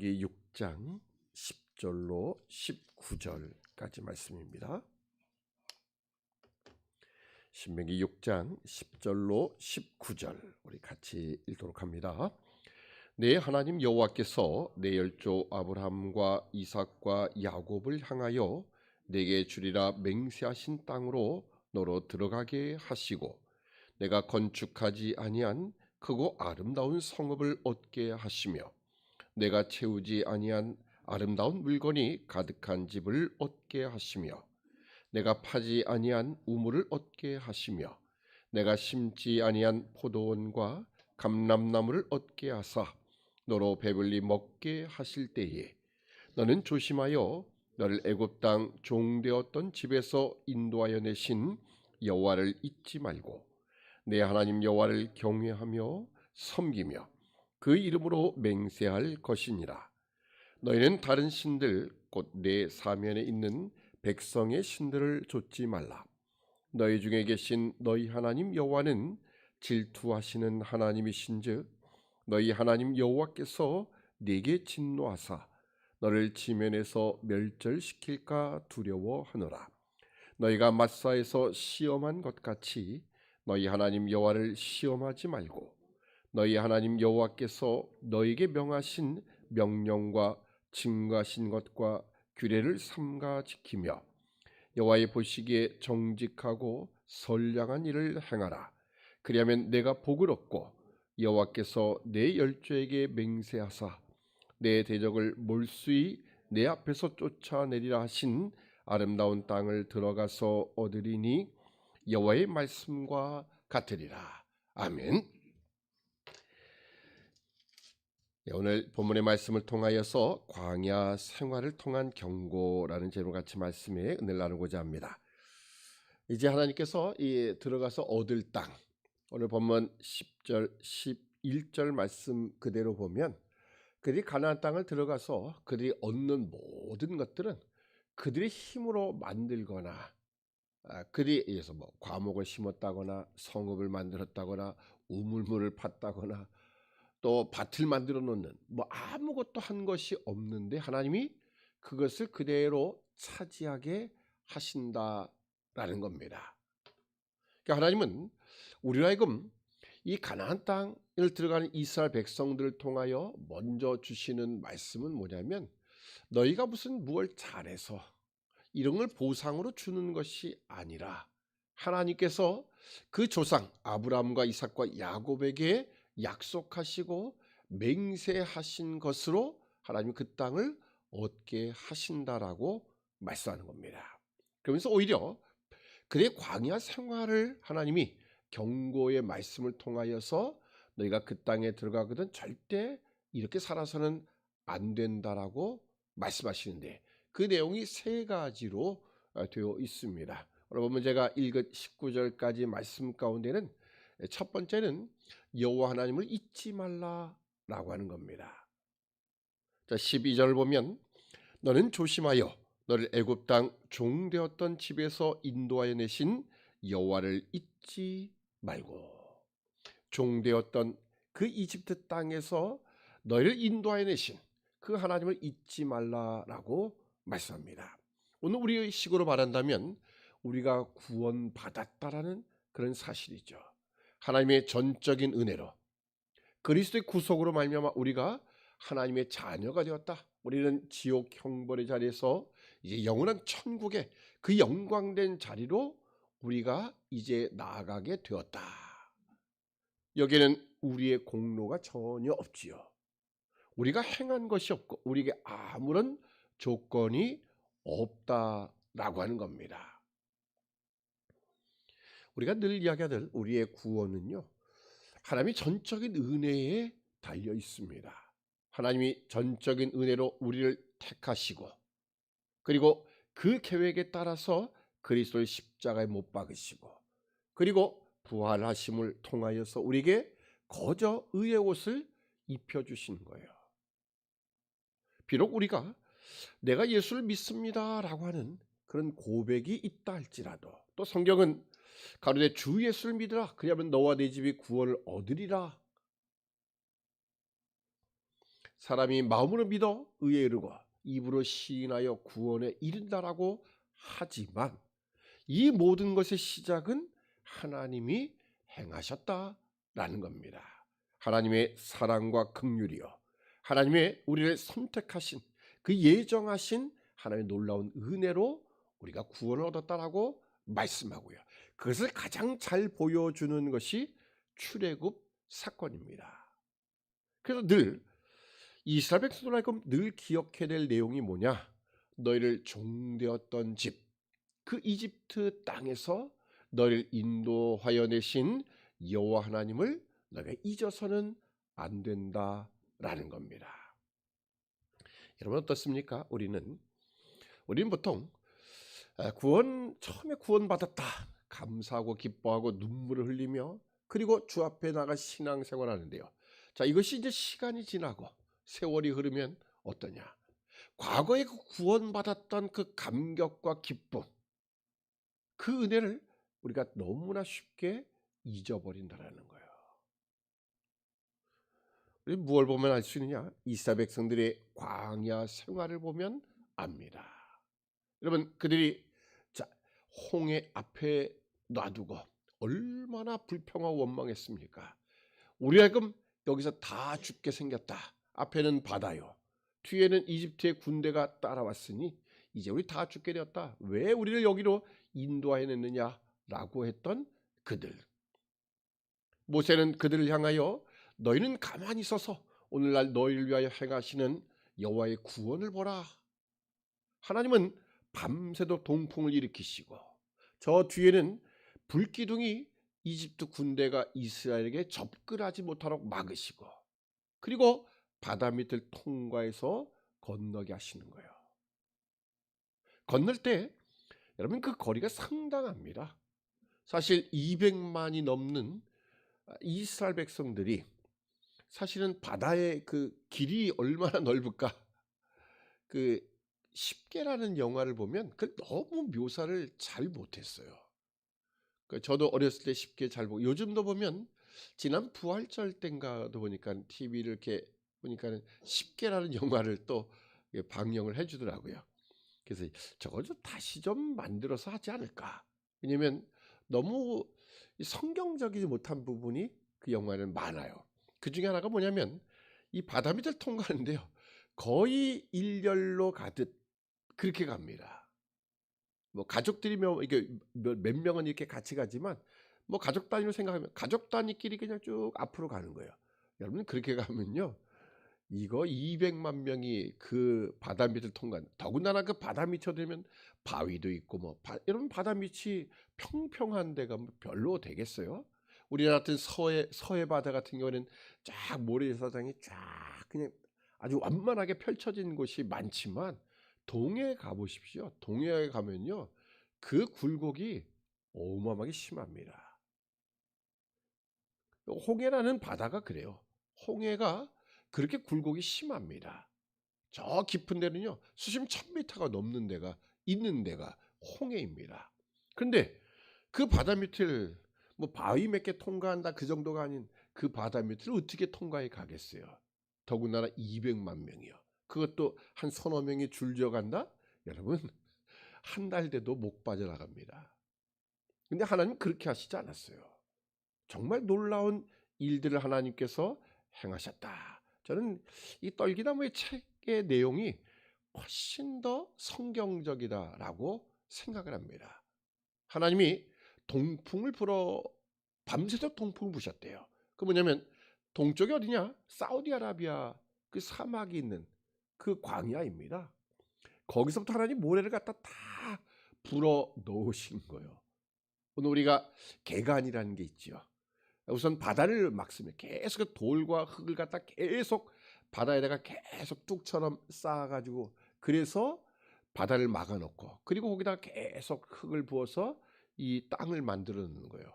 신명기 6장 10절로 19절까지 말씀입니다. 신명기 6장 10절로 19절 우리 같이 읽도록 합니다. 내 하나님 여호와께서 내 열조 아브라함과 이삭과 야곱을 향하여 내게 주리라 맹세하신 땅으로 너로 들어가게 하시고 내가 건축하지 아니한 크고 아름다운 성읍을 얻게 하시며 내가 채우지 아니한 아름다운 물건이 가득한 집을 얻게 하시며 내가 파지 아니한 우물을 얻게 하시며 내가 심지 아니한 포도원과 감람나무를 얻게 하사 너로 배불리 먹게 하실 때에 너는 조심하여 너를 애굽 땅 종되었던 집에서 인도하여 내신 여호와를 잊지 말고 내 하나님 여호와를 경외하며 섬기며 그 이름으로 맹세할 것이니라. 너희는 다른 신들 곧 내 사면에 있는 백성의 신들을 좇지 말라. 너희 중에 계신 너희 하나님 여호와는 질투하시는 하나님이신즉 너희 하나님 여호와께서 네게 진노하사 너를 지면에서 멸절시킬까 두려워하노라. 너희가 마사에서 시험한 것 같이 너희 하나님 여호와를 시험하지 말고 너희 하나님 여호와께서 너희에게 명하신 명령과 증거하신 것과 규례를 삼가 지키며 여호와의 보시기에 정직하고 선량한 일을 행하라. 그리하면 내가 복을 얻고 여호와께서 내 열조에게 맹세하사 내 대적을 몰수히 내 앞에서 쫓아내리라 하신 아름다운 땅을 들어가서 얻으리니 여호와의 말씀과 같으리라. 아멘. 네, 오늘 본문의 말씀을 통하여서 광야 생활을 통한 경고라는 제목 같이 말씀에 은혜를 나누고자 합니다. 이제 하나님께서 이 들어가서 얻을 땅 오늘 본문 10절 11절 말씀 그대로 보면 그들이 가나안 땅을 들어가서 그들이 얻는 모든 것들은 그들의 힘으로 만들거나 아, 그들이 의해서 뭐 과목을 심었다거나 성읍을 만들었다거나 우물물을 팠다거나 또 밭을 만들어 놓는 뭐 아무것도 한 것이 없는데 하나님이 그것을 그대로 차지하게 하신다라는 겁니다. 그러니까 하나님은 우리로 하여금 이 가나안 땅을 들어가는 이스라엘 백성들을 통하여 먼저 주시는 말씀은 뭐냐면 너희가 무슨 무엇 잘해서 이런 걸 보상으로 주는 것이 아니라 하나님께서 그 조상 아브라함과 이삭과 야곱에게 약속하시고 맹세하신 것으로 하나님 그 땅을 얻게 하신다라고 말씀하는 겁니다. 그러면서 오히려 그의 광야 생활을 하나님이 경고의 말씀을 통하여서 너희가 그 땅에 들어가거든 절대 이렇게 살아서는 안 된다라고 말씀하시는데 그 내용이 세 가지로 되어 있습니다. 여러분 제가 읽은 19절까지 말씀 가운데는 첫 번째는 여호와 하나님을 잊지 말라라고 하는 겁니다. 자, 12절 보면 너는 조심하여 너를 애굽 땅 종되었던 집에서 인도하여 내신 여호와를 잊지 말고 종되었던 그 이집트 땅에서 너희를 인도하여 내신 그 하나님을 잊지 말라라고 말씀합니다. 오늘 우리의 식으로 말한다면 우리가 구원받았다라는 그런 사실이죠. 하나님의 전적인 은혜로 그리스도의 구속으로 말미암아 우리가 하나님의 자녀가 되었다. 우리는 지옥 형벌의 자리에서 이제 영원한 천국의 그 영광된 자리로 우리가 이제 나아가게 되었다. 여기에는 우리의 공로가 전혀 없지요. 우리가 행한 것이 없고 우리에게 아무런 조건이 없다라고 하는 겁니다. 우리가 늘 이야기하듯 우리의 구원은요. 하나님이 전적인 은혜에 달려 있습니다. 하나님이 전적인 은혜로 우리를 택하시고 그리고 그 계획에 따라서 그리스도의 십자가에 못 박으시고 그리고 부활하심을 통하여서 우리에게 거저 의의 옷을 입혀 주신 거예요. 비록 우리가 내가 예수를 믿습니다라고 하는 그런 고백이 있다 할지라도 또 성경은 가로되 주 예수를 믿으라 그리하면 너와 내 집이 구원을 얻으리라 사람이 마음으로 믿어 의에 이르고 입으로 시인하여 구원에 이른다라고 하지만 이 모든 것의 시작은 하나님이 행하셨다라는 겁니다. 하나님의 사랑과 긍휼이요. 하나님의 우리를 선택하신 그 예정하신 하나님의 놀라운 은혜로 우리가 구원을 얻었다라고 말씀하고요. 그것을 가장 잘 보여주는 것이 출애굽 사건입니다. 그래서 늘 이스라엘 백성들에게 늘 기억해야 될 내용이 뭐냐? 너희를 종되었던 집, 그 이집트 땅에서 너희를 인도하여 내신 여호와 하나님을 너희가 잊어서는 안 된다라는 겁니다. 여러분 어떻습니까? 우리는 우리는 보통 구원 처음에 구원받았다 감사하고 기뻐하고 눈물을 흘리며 그리고 주 앞에 나가 신앙생활하는데요. 자 이것이 이제 시간이 지나고 세월이 흐르면 어떠냐? 과거에 그 구원받았던 그 감격과 기쁨, 그 은혜를 우리가 너무나 쉽게 잊어버린다라는 거예요. 우리 무엇을 보면 알 수 있느냐? 이스라엘 백성들의 광야 생활을 보면 압니다. 여러분 그들이 자 홍해 앞에 놔두고 얼마나 불평하고 원망했습니까? 우리 하금 여기서 다 죽게 생겼다. 앞에는 바다요. 뒤에는 이집트의 군대가 따라왔으니 이제 우리 다 죽게 되었다. 왜 우리를 여기로 인도하여냈느냐라고 했던 그들. 모세는 그들을 향하여 너희는 가만히 있어서 오늘날 너희를 위하여 행하시는 여호와의 구원을 보라. 하나님은 밤새도 동풍을 일으키시고 저 뒤에는 불기둥이 이집트 군대가 이스라엘에게 접근하지 못하도록 막으시고 그리고 바다 밑을 통과해서 건너게 하시는 거예요. 건널 때 여러분 그 거리가 상당합니다. 사실 200만이 넘는 이스라엘 백성들이 사실은 바다의 그 길이 얼마나 넓을까? 그 십계라는 영화를 보면 그 너무 묘사를 잘 못했어요. 그 저도 어렸을 때 쉽게 잘 보고 요즘도 보면 지난 부활절 땐가도 보니까 TV를 이렇게 보니까는 십계라는 영화를 또 방영을 해주더라고요. 그래서 저걸 좀 다시 좀 만들어서 하지 않을까? 왜냐면 너무 성경적이지 못한 부분이 그 영화는 많아요. 그 중에 하나가 뭐냐면 이 바다 밑을 통과하는데요. 거의 일렬로 가듯 그렇게 갑니다. 뭐 가족들이 이게 몇 명은 이렇게 같이 가지만 뭐 가족 단위로 생각하면 가족 단위끼리 그냥 쭉 앞으로 가는 거예요. 여러분 그렇게 가면요. 이거 200만 명이 그 바다 밑을 통과한 더군다나 그 바다 밑에 되면 바위도 있고 뭐 바, 여러분 바다 밑이 평평한 데가 뭐 별로 되겠어요? 우리나라 같은 서해 서해 바다 같은 경우는 쫙 모래사장이 쫙 그냥 아주 완만하게 펼쳐진 곳이 많지만 동해에 가보십시오. 동해에 가면요 그 굴곡이 어마어마하게 심합니다. 홍해라는 바다가 그래요. 홍해가 그렇게 굴곡이 심합니다. 저 깊은 데는요 수심 1000m가 넘는 데가 있는 데가 홍해입니다. 그런데 그 바다 밑을 뭐 바위 몇 개 통과한다 그 정도가 아닌 그 바다 밑을 어떻게 통과해 가겠어요? 더군다나 200만 명이요. 그것도 한 서너 명이 줄져 간다? 여러분 한 달 돼도 목 빠져나갑니다. 근데 하나님 그렇게 하시지 않았어요. 정말 놀라운 일들을 하나님께서 행하셨다. 저는 이 떨기나무의 책의 내용이 훨씬 더 성경적이다라고 생각을 합니다. 하나님이 동풍을 불어 밤새도록 동풍을 부셨대요. 그 뭐냐면 동쪽이 어디냐? 사우디아라비아 그 사막이 있는 그 광야입니다. 거기서부터 하나님 모래를 갖다 다 불어 넣으신 거예요. 오늘 우리가 개간이라는 게 있죠. 우선 바다를 막으면 계속 그 돌과 흙을 갖다 계속 바다에다가 계속 뚝처럼 쌓아가지고 그래서 바다를 막아놓고 그리고 거기다 계속 흙을 부어서 이 땅을 만들어 놓는 거예요.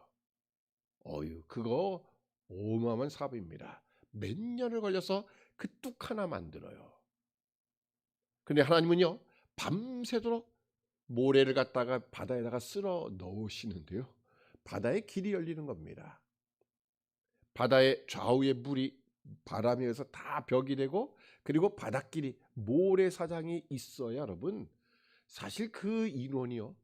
어유 그거 어마어마한 사업입니다. 몇 년을 걸려서 그 뚝 하나 만들어요. 근데 하나님은요 밤새도록 모래를 갖다가 바다에다가 쓸어 넣으시는데요. 바다에 길이 열리는 겁니다. 바다의 좌우의 물이 바람에 의해서 다 벽이 되고 그리고 바닷길이 모래사장이 있어야 여러분 사실 그 인원이요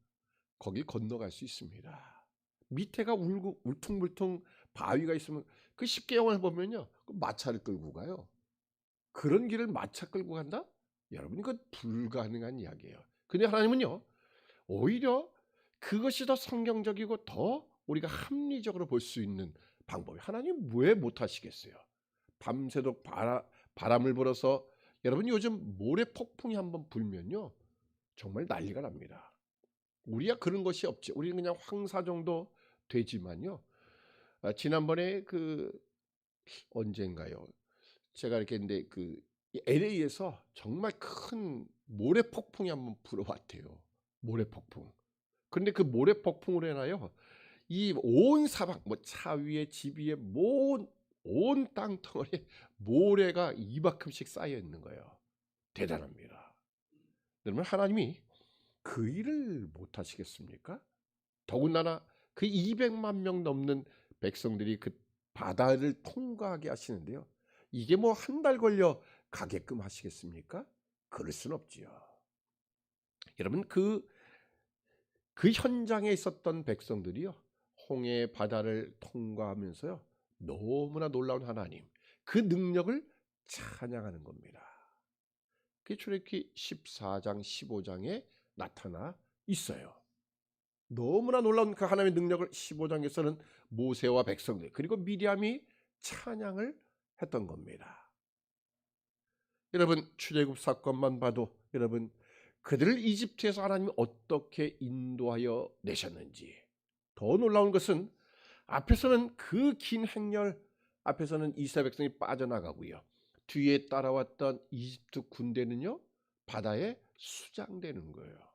거길 건너갈 수 있습니다. 밑에가 울고 울퉁불퉁 바위가 있으면 그 쉽게 영화를 보면요 그 마차를 끌고 가요. 그런 길을 마차 끌고 간다? 여러분 이건 불가능한 이야기예요. 근데 하나님은요 오히려 그것이 더 성경적이고 더 우리가 합리적으로 볼 수 있는 방법이 하나님 왜 못하시겠어요? 밤새도록 바라, 바람을 불어서 여러분 요즘 모래 폭풍이 한번 불면요 정말 난리가 납니다. 우리야 그런 것이 없지. 우리는 그냥 황사 정도 되지만요. 아, 지난번에 그 언젠가요? 제가 이렇게 근데 그 LA에서 정말 큰 모래 폭풍이 한번 불어왔대요. 모래 폭풍. 그런데 그 모래 폭풍으로 인하여 이 온 사방 뭐 차 위에 집 위에 온온 땅덩어리에 모래가 이만큼씩 쌓여 있는 거예요. 대단합니다. 여러분 하나님이 그 일을 못 하시겠습니까? 더군다나 그 200만 명 넘는 백성들이 그 바다를 통과하게 하시는데요. 이게 뭐 한 달 걸려 가게끔 하시겠습니까? 그럴 순 없지요. 여러분 그, 그 현장에 있었던 백성들이요. 홍해 바다를 통과하면서요. 너무나 놀라운 하나님, 그 능력을 찬양하는 겁니다. 그게 출애굽기 14장, 15장에 나타나 있어요. 너무나 놀라운 그 하나님의 능력을 15장에서는 모세와 백성들 그리고 미리암이 찬양을 했던 겁니다. 여러분 출애굽 사건만 봐도 여러분 그들을 이집트에서 하나님이 어떻게 인도하여 내셨는지 더 놀라운 것은 앞에서는 그 긴 행렬 앞에서는 이스라엘 백성이 빠져나가고요. 뒤에 따라왔던 이집트 군대는요. 바다에 수장되는 거예요.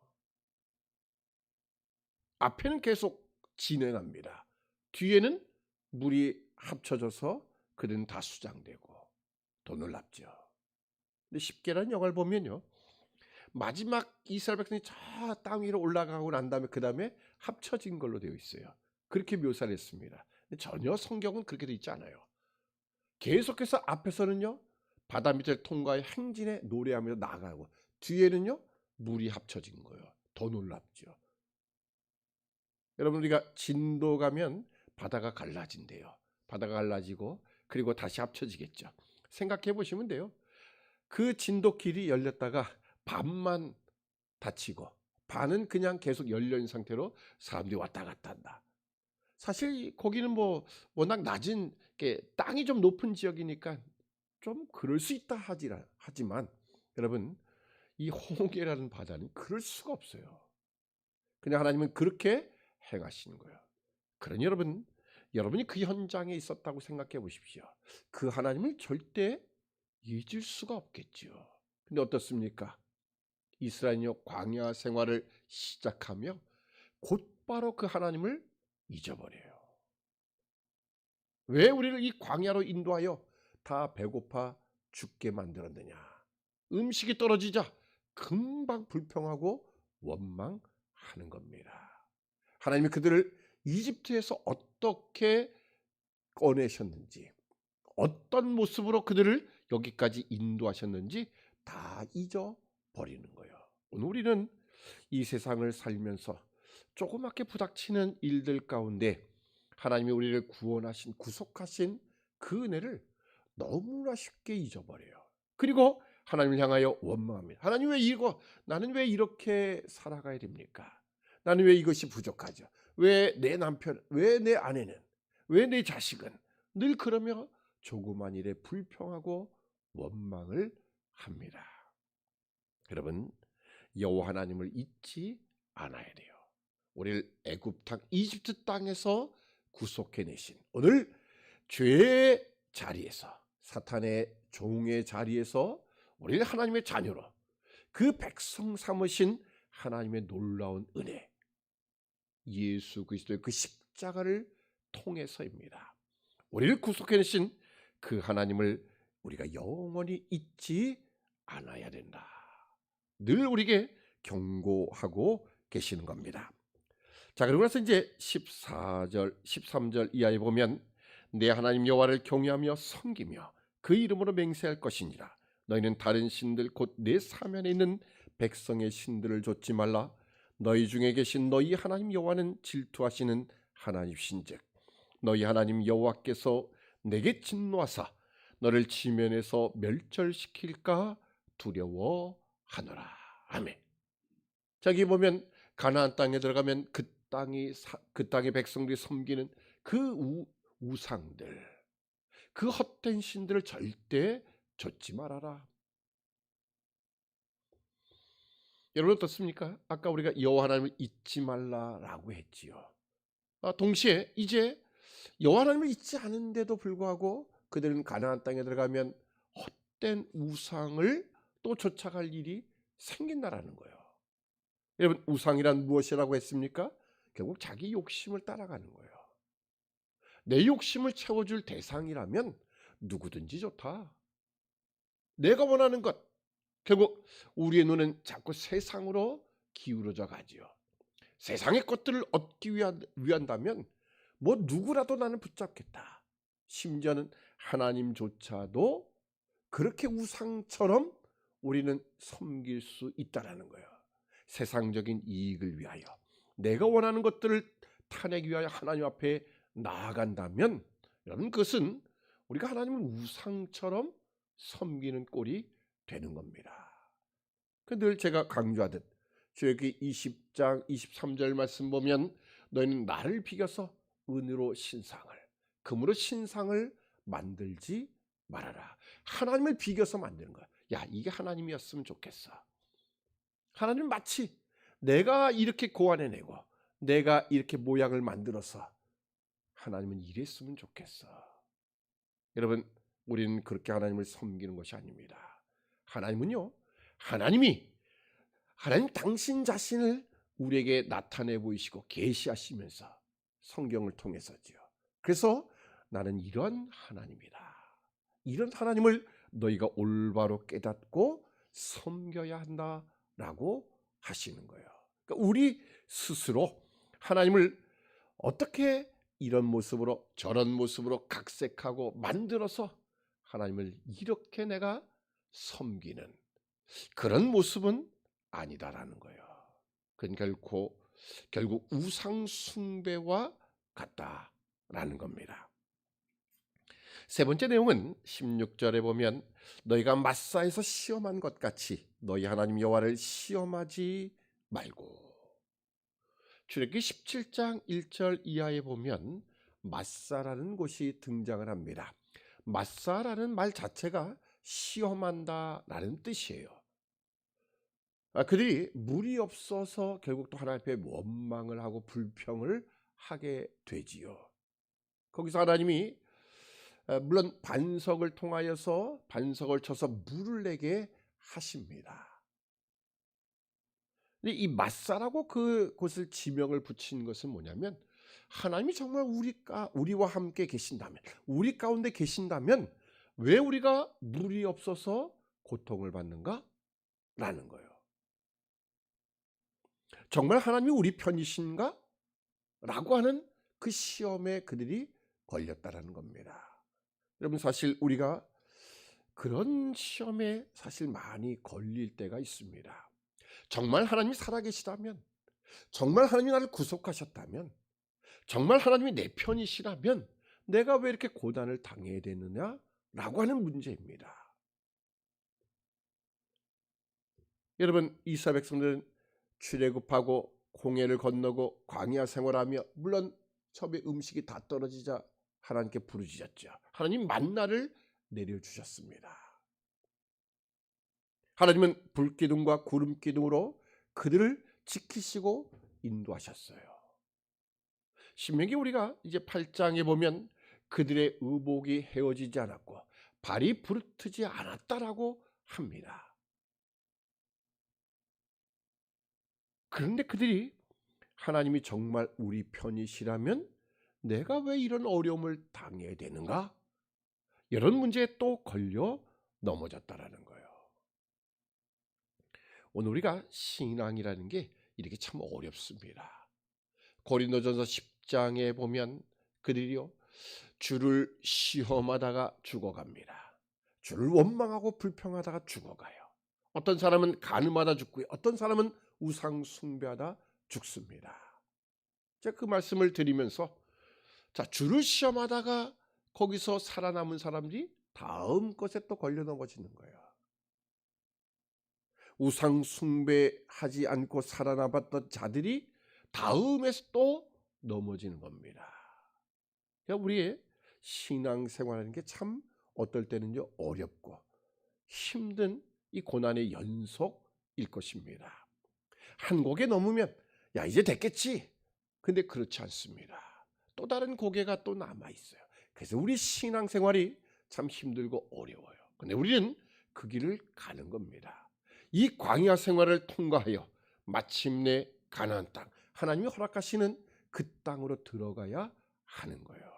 앞에는 계속 진행합니다. 뒤에는 물이 합쳐져서 그들은 다 수장되고 더 놀랍죠. 근데 십계라는 영화를 보면요. 마지막 이스라엘 백성이 저 땅 위로 올라가고 난 다음에 그 다음에 합쳐진 걸로 되어 있어요. 그렇게 묘사를 했습니다. 전혀 성경은 그렇게 되어 있지 않아요. 계속해서 앞에서는요. 바다 밑을 통과해 행진에 노래하면서 나가고 뒤에는요. 물이 합쳐진 거예요. 더 놀랍죠. 여러분 우리가 진도 가면 바다가 갈라진대요. 바다가 갈라지고 그리고 다시 합쳐지겠죠. 생각해 보시면 돼요. 그 진도 길이 열렸다가 반만 닫히고 반은 그냥 계속 열려 있는 상태로 사람들이 왔다 갔다 한다. 사실 거기는 뭐 워낙 낮은 게 땅이 좀 높은 지역이니까 좀 그럴 수 있다 하지라 하지만 여러분 이 홍해라는 바다는 그럴 수가 없어요. 그냥 하나님은 그렇게 행하시는 거예요. 그러니 여러분 여러분이 그 현장에 있었다고 생각해 보십시오. 그 하나님을 절대 잊을 수가 없겠죠. 근데 어떻습니까? 이스라엘이 광야 생활을 시작하며 곧바로 그 하나님을 잊어버려요. 왜 우리를 이 광야로 인도하여 다 배고파 죽게 만들었느냐? 음식이 떨어지자 금방 불평하고 원망하는 겁니다. 하나님이 그들을 이집트에서 어떻게 꺼내셨는지, 어떤 모습으로 그들을 여기까지 인도하셨는지 다 잊어버리는 거예요. 오늘 우리는 이 세상을 살면서 조그맣게 부닥치는 일들 가운데 하나님이 우리를 구원하신, 구속하신 그 은혜를 너무나 쉽게 잊어버려요. 그리고 하나님을 향하여 원망합니다. 하나님 왜 이거 나는 왜 이렇게 살아가야 됩니까? 나는 왜 이것이 부족하죠? 왜 내 남편, 왜 내 아내는, 왜 내 자식은 늘 그러며 조그만 일에 불평하고 원망을 합니다. 여러분 여호와 하나님을 잊지 않아야 돼요. 우리를 애굽 땅 이집트 땅에서 구속해 내신 오늘 죄의 자리에서 사탄의 종의 자리에서 우리를 하나님의 자녀로 그 백성 삼으신 하나님의 놀라운 은혜 예수 그리스도의 그 십자가를 통해서입니다. 우리를 구속해 내신 그 하나님을 우리가 영원히 잊지 않아야 된다. 늘 우리에게 경고하고 계시는 겁니다. 자, 그리고 나서 이제 14절, 13절 이하에 보면 내 하나님 여호와를 경외하며 섬기며 그 이름으로 맹세할 것이니라. 너희는 다른 신들 곧 내 사면에 있는 백성의 신들을 좇지 말라 너희 중에 계신 너희 하나님 여호와는 질투하시는 하나님신즉 너희 하나님 여호와께서 내게 진노하사 너를 지면에서 멸절시킬까 두려워하노라 아멘. 저기 보면 가나안 땅에 들어가면 그 땅이 사- 그 땅의 백성들이 섬기는 그 우, 우상들 그 헛된 신들을 절대 좇지 말아라. 여러분 어떻습니까? 아까 우리가 여호와 하나님을 잊지 말라라고 했지요. 아, 동시에 이제 여호와 하나님을 잊지 않은데도 불구하고 그들은 가나안 땅에 들어가면 헛된 우상을 또 쫓아갈 일이 생긴다라는 거예요. 여러분 우상이란 무엇이라고 했습니까? 결국 자기 욕심을 따라가는 거예요. 내 욕심을 채워줄 대상이라면 누구든지 좋다. 내가 원하는 것. 결국 우리의 눈은 자꾸 세상으로 기울어져 가지요. 세상의 것들을 얻기 위한, 위한다면 뭐 누구라도 나는 붙잡겠다. 심지어는 하나님조차도 그렇게 우상처럼 우리는 섬길 수 있다라는 거예요. 세상적인 이익을 위하여 내가 원하는 것들을 타내기 위하여 하나님 앞에 나아간다면 여러분 그것은 우리가 하나님을 우상처럼 섬기는 꼴이 되는 겁니다. 그늘 제가 강조하듯 주역기 20장 23절 말씀 보면 너희는 나를 비겨서 은으로 신상을 금으로 신상을 만들지 말아라. 하나님을 비겨서 만드는 거야. 야 이게 하나님이었으면 좋겠어. 하나님 마치 내가 이렇게 고안해내고 내가 이렇게 모양을 만들어서 하나님은 이랬으면 좋겠어. 여러분 우리는 그렇게 하나님을 섬기는 것이 아닙니다. 하나님은요. 하나님이 하나님 당신 자신을 우리에게 나타내 보이시고 계시하시면서 성경을 통해서지요. 그래서 나는 이런 하나님이다. 이런 하나님을 너희가 올바로 깨닫고 섬겨야 한다라고 하시는 거예요. 그러니까 우리 스스로 하나님을 어떻게 이런 모습으로 저런 모습으로 각색하고 만들어서 하나님을 이렇게 내가 섬기는 그런 모습은 아니다라는 거예요. 그건 결코 결국 우상 숭배와 같다라는 겁니다. 세 번째 내용은 16절에 보면 너희가 마사에서 시험한 것 같이 너희 하나님 여호와를 시험하지 말고 출애굽기 17장 1절 이하에 보면 마사라는 곳이 등장을 합니다. 마사라는 말 자체가 시험한다라는 뜻이에요. 아, 그들이 물이 없어서 결국 또 하나님 앞에 원망을 하고 불평을 하게 되지요. 거기서 하나님이 아, 물론 반석을 통하여서 반석을 쳐서 물을 내게 하십니다. 이 마사라고 그 곳을 지명을 붙인 것은 뭐냐면 하나님이 정말 우리가 우리와 함께 계신다면 우리 가운데 계신다면 왜 우리가 물이 없어서 고통을 받는가? 라는 거예요. 정말 하나님이 우리 편이신가? 라고 하는 그 시험에 그들이 걸렸다라는 겁니다. 여러분 사실 우리가 그런 시험에 사실 많이 걸릴 때가 있습니다. 정말 하나님이 살아계시다면, 정말 하나님이 나를 구속하셨다면, 정말 하나님이 내 편이시라면 내가 왜 이렇게 고단을 당해야 되느냐 라고 하는 문제입니다. 여러분 이스라엘 백성들은 출애굽하고 홍해를 건너고 광야 생활하며 물론 처음에 음식이 다 떨어지자 하나님께 부르짖었죠. 하나님 만나를 내려 주셨습니다. 하나님은 불기둥과 구름 기둥으로 그들을 지키시고 인도하셨어요. 신명기 우리가 이제 8장에 보면 그들의 의복이 헤어지지 않았고 발이 부르트지 않았다라고 합니다. 그런데 그들이 하나님이 정말 우리 편이시라면 내가 왜 이런 어려움을 당해야 되는가? 이런 문제에 또 걸려 넘어졌다라는 거예요. 오늘 우리가 신앙이라는 게 이렇게 참 어렵습니다. 고린도전서 10장에 보면 그들이요 주를 시험하다가 죽어갑니다. 주를 원망하고 불평하다가 죽어가요. 어떤 사람은 간음하다 죽고요. 어떤 사람은 우상 숭배하다 죽습니다. 제가 그 말씀을 드리면서 자 주를 시험하다가 거기서 살아남은 사람들이 다음 것에 또 걸려 넘어지는 거예요. 우상 숭배하지 않고 살아남았던 자들이 다음에 또 넘어지는 겁니다. 그러니까 우리의 신앙생활하는 게 참 어떨 때는요 어렵고 힘든 이 고난의 연속일 것입니다. 한 고개 넘으면 야 이제 됐겠지. 근데 그렇지 않습니다. 또 다른 고개가 또 남아 있어요. 그래서 우리 신앙생활이 참 힘들고 어려워요. 근데 우리는 그 길을 가는 겁니다. 이 광야 생활을 통과하여 마침내 가나안 땅 하나님이 허락하시는 그 땅으로 들어가야 하는 거예요.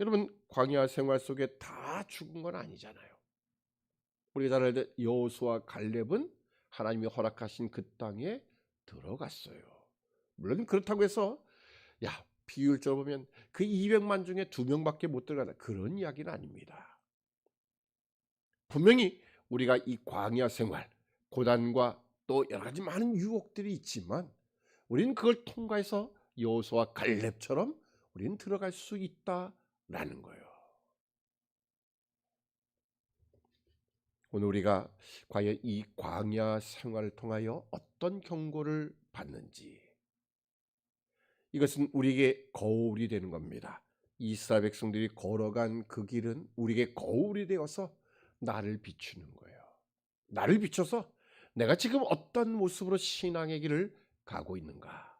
여러분 광야 생활 속에 다 죽은 건 아니잖아요. 우리가 잘 알듯 여호수아 갈렙은 하나님이 허락하신 그 땅에 들어갔어요. 물론 그렇다고 해서 야 비율적으로 보면 그 200만 중에 두 명밖에 못 들어가다 그런 이야기는 아닙니다. 분명히 우리가 이 광야 생활 고단과 또 여러 가지 많은 유혹들이 있지만 우리는 그걸 통과해서 여호수아 갈렙처럼 우리는 들어갈 수 있다라는 거예요. 오늘 우리가 과연 이 광야 생활을 통하여 어떤 경고를 받는지 이것은 우리에게 거울이 되는 겁니다. 이스라엘 백성들이 걸어간 그 길은 우리에게 거울이 되어서 나를 비추는 거예요. 나를 비춰서 내가 지금 어떤 모습으로 신앙의 길을 가고 있는가?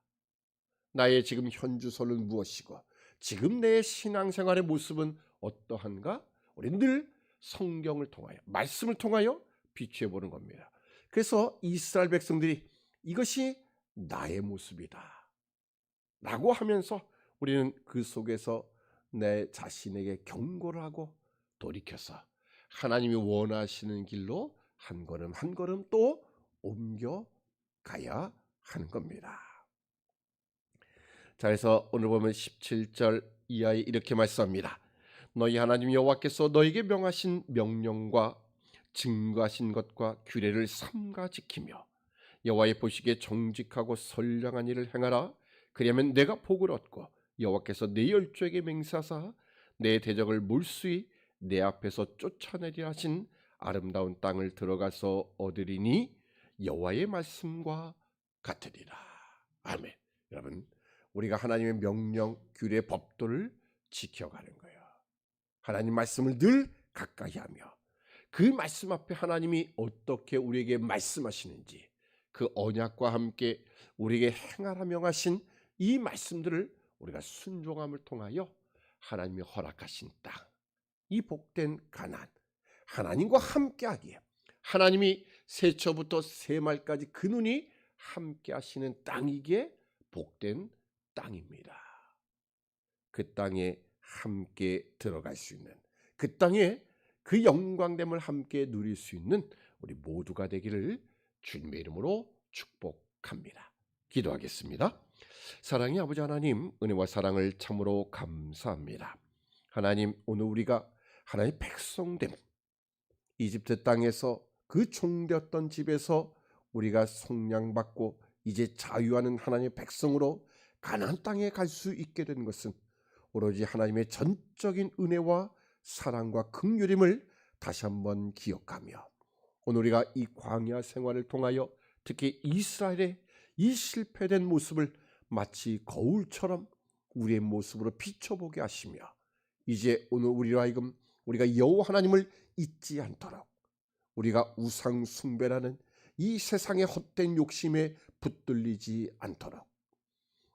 나의 지금 현주소는 무엇이고 지금 내 신앙생활의 모습은 어떠한가? 우리는 늘 성경을 통하여 말씀을 통하여 비추어 보는 겁니다. 그래서 이스라엘 백성들이 이것이 나의 모습이다. 라고 하면서 우리는 그 속에서 내 자신에게 경고를 하고 돌이켜서 하나님이 원하시는 길로 한 걸음 한 걸음 또 옮겨 가야 하는 겁니다. 자, 그래서 오늘 보면 17절 이하에 이렇게 말씀합니다. 너희 하나님 여호와께서 너에게 명하신 명령과 증거하신 것과 규례를 삼가 지키며 여호와의 보시기에 정직하고 선량한 일을 행하라. 그리하면 내가 복을 얻고 여호와께서 내 열조에게 맹세하사 내 대적을 물수히 내 앞에서 쫓아내리라 하신 아름다운 땅을 들어가서 얻으리니 여호와의 말씀과 같으리라. 아멘. 여러분, 우리가 하나님의 명령, 규례, 법도를 지켜가는 거예요. 하나님 말씀을 늘 가까이 하며 그 말씀 앞에 하나님이 어떻게 우리에게 말씀하시는지 그 언약과 함께 우리에게 행하라 명하신 이 말씀들을 우리가 순종함을 통하여 하나님이 허락하신 땅, 이 복된 가난, 하나님과 함께하기에 하나님이 세초부터 세말까지 그 눈이 함께하시는 땅이기에 복된 땅입니다. 그 땅에 함께 들어갈 수 있는 그 땅에 그 영광됨을 함께 누릴 수 있는 우리 모두가 되기를 주님의 이름으로 축복합니다. 기도하겠습니다. 사랑의 아버지 하나님, 은혜와 사랑을 참으로 감사합니다. 하나님, 오늘 우리가 하나님의 백성됨, 이집트 땅에서 그 종되었던 집에서 우리가 속량받고 이제 자유하는 하나님의 백성으로 가나안 땅에 갈 수 있게 된 것은 오로지 하나님의 전적인 은혜와 사랑과 긍휼임을 다시 한번 기억하며 오늘 우리가 이 광야 생활을 통하여 특히 이스라엘의 이 실패된 모습을 마치 거울처럼 우리의 모습으로 비춰보게 하시며 이제 오늘 우리로 하여금 우리가 여호와 하나님을 잊지 않도록 우리가 우상 숭배라는 이 세상의 헛된 욕심에 붙들리지 않도록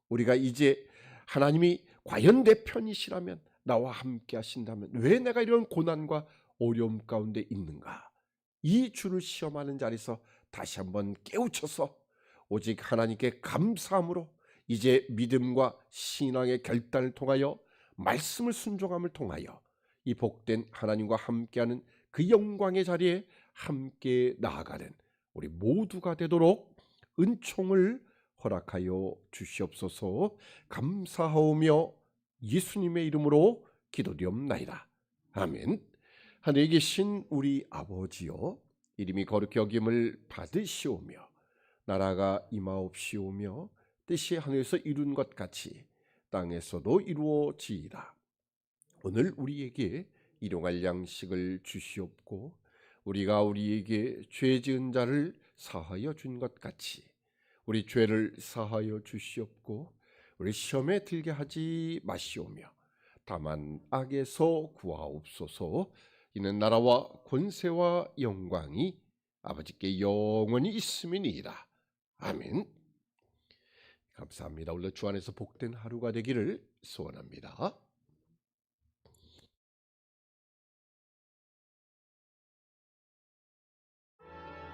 우리가 이제 하나님이 과연 내 편이시라면 나와 함께 하신다면 왜 내가 이런 고난과 어려움 가운데 있는가? 이 주를 시험하는 자리에서 다시 한번 깨우쳐서 오직 하나님께 감사함으로 이제 믿음과 신앙의 결단을 통하여 말씀을 순종함을 통하여 이 복된 하나님과 함께하는 그 영광의 자리에 함께 나아가는 우리 모두가 되도록 은총을 허락하여 주시옵소서 감사하오며 예수님의 이름으로 기도드옵나이다. 아멘. 하늘에 계신 우리 아버지요 이름이 거룩히 여김을 받으시오며 나라가 임하옵시오며 뜻이 하늘에서 이룬 것 같이 땅에서도 이루어지이다. 오늘 우리에게 일용할 양식을 주시옵고 우리가 우리에게 죄 지은 자를 사하여 준 것 같이 우리 죄를 사하여 주시옵고 우리 시험에 들게 하지 마시오며 다만 악에서 구하옵소서 이는 나라와 권세와 영광이 아버지께 영원히 있음이니이다. 아멘. 감사합니다. 오늘 주 안에서 복된 하루가 되기를 소원합니다.